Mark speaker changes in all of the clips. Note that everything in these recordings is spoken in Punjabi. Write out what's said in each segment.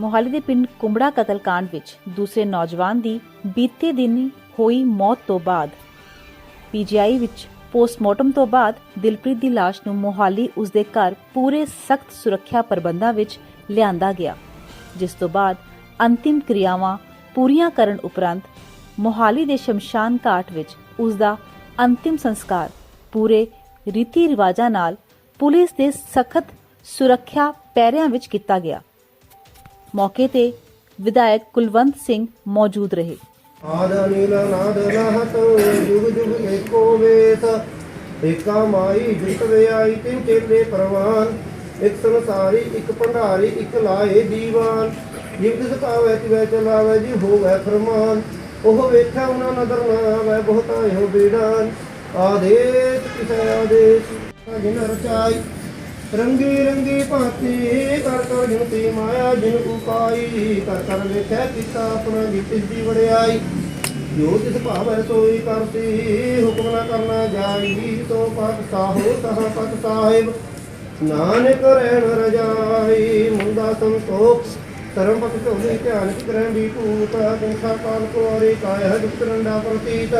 Speaker 1: ਮੋਹਾਲੀ ਦੇ ਪਿੰਡ ਕੁੰਬੜਾ ਕਤਲकांड ਵਿੱਚ ਦੂਸਰੇ ਨੌਜਵਾਨ ਦੀ ਬੀਤੇ ਦਿਨ ਹੋਈ ਮੌਤ ਤੋਂ ਬਾਅਦ। ਪੀਜੀਆਈ ਵਿੱਚ ਪੋਸਟਮਾਰਟਮ ਤੋਂ ਬਾਅਦ ਦਿਲਪ੍ਰੀਤ ਦੀ ਲਾਸ਼ ਨੂੰ ਮੋਹਾਲੀ ਉਸਦੇ ਘਰ ਪੂਰੇ ਸਖਤ ਸੁਰੱਖਿਆ ਪ੍ਰਬੰਧਾਂ ਵਿੱਚ ਲਿਆਂਦਾ ਗਿਆ, ਜਿਸ ਤੋਂ ਬਾਅਦ ਅੰਤਿਮ ਕਿਰਿਆਵਾਂ ਪੂਰੀਆਂ ਕਰਨ ਉਪਰੰਤ ਮੋਹਾਲੀ ਦੇ ਸ਼ਮਸ਼ਾਨ ਘਾਟ ਵਿੱਚ ਉਸ ਦਾ ਅੰਤਿਮ ਸੰਸਕਾਰ ਪੂਰੇ ਰੀਤੀ ਰਿਵਾਜਾਂ ਨਾਲ ਪੁਲਿਸ ਦੇ ਸਖਤ ਸੁਰੱਖਿਆ ਪੈਰਿਆਂ ਵਿੱਚ ਕੀਤਾ ਗਿਆ। ਮੌਕੇ ਤੇ ਵਿਧਾਇਕ ਕੁਲਵੰਤ ਸਿੰਘ ਮੌਜੂਦ ਰਹੇ।
Speaker 2: ਆਦ ਅਨੀਲ ਨਾਦ ਨਾਹਤ ਜੁਗ ਜੁਗ ਏਕੋ ਵੇਤ। ਏਕਾ ਮਾਈ ਜਿਤ ਵਿਆਈ ਤਿਨ ਚੇਲੇ ਪਰਵਾਨ। ਇੱਕ ਸੰਸਾਰੀ, ਇੱਕ ਭੰਡਾਰੀ, ਇੱਕ ਲਾਏ ਦੀਵਾਨ। ਜਿਵ ਤਿਸ ਤਿਵੈ ਚਲਾਵੇ, ਜੀ ਹੋਵੇ ਫਰਮਾਨ। ਉਹ ਵੇਖਿਆ ਉਹਨਾਂ ਨਦਰ ਨਾ ਆਵੇ, ਬਹੁਤਾ ਇਹੋ ਆਦੇਸ਼ ਕਿਸੈ ਆਦੇਸ਼ ਜਿਨ ਰਚਾਈ ਰੰਗੀ ਰੰਗੀ ਭਾਂਤੀ ਕਰ ਕਰ ਜੁਤੀ ਮਾਇਆ, ਜਿਨ ਉਪਾਈ ਕਰ ਕਰ ਵੇਖੈ ਕੀਤਾ ਆਪਣਾ ਜਿਤਿਸ ਦੀ ਵੜਿਆਈ। ਜੋ ਤਿਸ ਭਾਵੈ ਸੋਈ ਕਰਤੀ ਹੁਕਮ ਨਾ ਕਰਨਾ ਜਾਈ ਤੋ ਪਤ ਸਾਹੋ ਤਹ ਪਤ ਸਾਹਿਬ। ਨਾਨਕ ਰਹਿਣ ਰਜਾਈ ਮੁੰਦਾ ਸੰਤੋਖ। ਧਰਮ ਪਤ ਝੋਲੀ ਧਿਆਨ ਕਰੈ ਵੀ ਭੂਤ ਕਿੰਸਾ ਕਾਲ ਕੋਰੇ ਕਾਇ ਦੁਖ ਰੰਡਾ ਪ੍ਰਤੀਤ।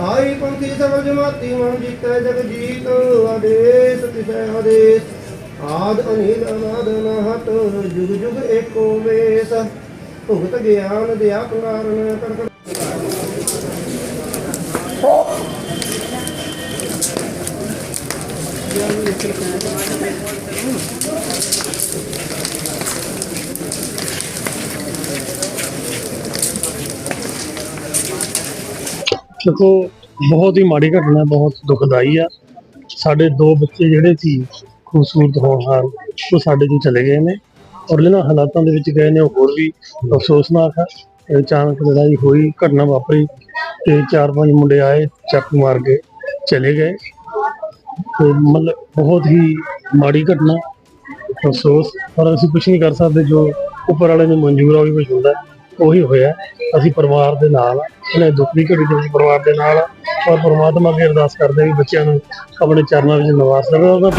Speaker 2: ਆਈ ਪੰਥੀ ਸਭ ਜਮਾਤੀ ਮਨ ਜੀਤੈ ਜਗ ਜੀਤ ਆਦੇਸ ਤਿਸੈ ਆਦੇਸ। ਆਦ ਅਨੀਲ ਅਨਾਦ ਨਾਹਤ ਜੁਗ ਜੁਗ ਏਕੋ ਵੇਸ। ਭੁਗਤ ਗਿਆਨ ਦਿਆ ਕੰਗਾਰਨ ਕੜਕੜ
Speaker 3: ਦੇਖੋ, ਬਹੁਤ ਹੀ ਮਾੜੀ ਘਟਨਾ, ਬਹੁਤ ਦੁਖਦਾਈ ਆ। ਸਾਡੇ ਦੋ ਬੱਚੇ ਜਿਹੜੇ ਸੀ, ਖੂਬਸੂਰਤ ਹੋਣਹਾਰ ਉਹ ਸਾਡੇ ਤੋਂ ਚਲੇ ਗਏ ਨੇ ਔਰ ਜਿਹਨਾਂ ਹਾਲਾਤਾਂ ਦੇ ਵਿੱਚ ਗਏ ਨੇ, ਉਹ ਹੋਰ ਵੀ ਅਫਸੋਸਨਾਕ ਆ। ਇਹ ਅਚਾਨਕ ਲੜਾਈ ਹੋਈ, ਘਟਨਾ ਵਾਪਰੀ ਤੇ ਚਾਰ ਪੰਜ ਮੁੰਡੇ ਆਏ, ਚਾਕੂ ਮਾਰ ਕੇ ਚਲੇ ਗਏ। ਤੇ ਮਤਲਬ ਬਹੁਤ ਹੀ ਮਾੜੀ ਘਟਨਾ, ਅਫਸੋਸ। ਪਰ ਅਸੀਂ ਕੁਝ ਨਹੀਂ ਕਰ ਸਕਦੇ, ਜੋ ਉੱਪਰ ਵਾਲੇ ਨੂੰ ਮਨਜ਼ੂਰ ਆ, ਉਹੀ ਕੁਝ ਹੁੰਦਾ। ਉਹੀ ਹੋਇਆ। ਅਸੀਂ ਪਰਿਵਾਰ ਦੇ ਨਾਲ ਆ। ਦੁੱਖ ਦੀ ਘੜੀ ਦੇ ਵਿੱਚ ਪਰਿਵਾਰ ਦੇ ਨਾਲ ਔਰ ਪਰਮਾਤਮਾ ਅੱਗੇ ਅਰਦਾਸ ਕਰਦੇ ਹਾਂ ਵੀ ਬੱਚਿਆਂ ਨੂੰ ਆਪਣੇ ਚਰਨਾਂ ਵਿੱਚ ਨਿਵਾਸ ਦੇਵੇ। ਉਹਦਾ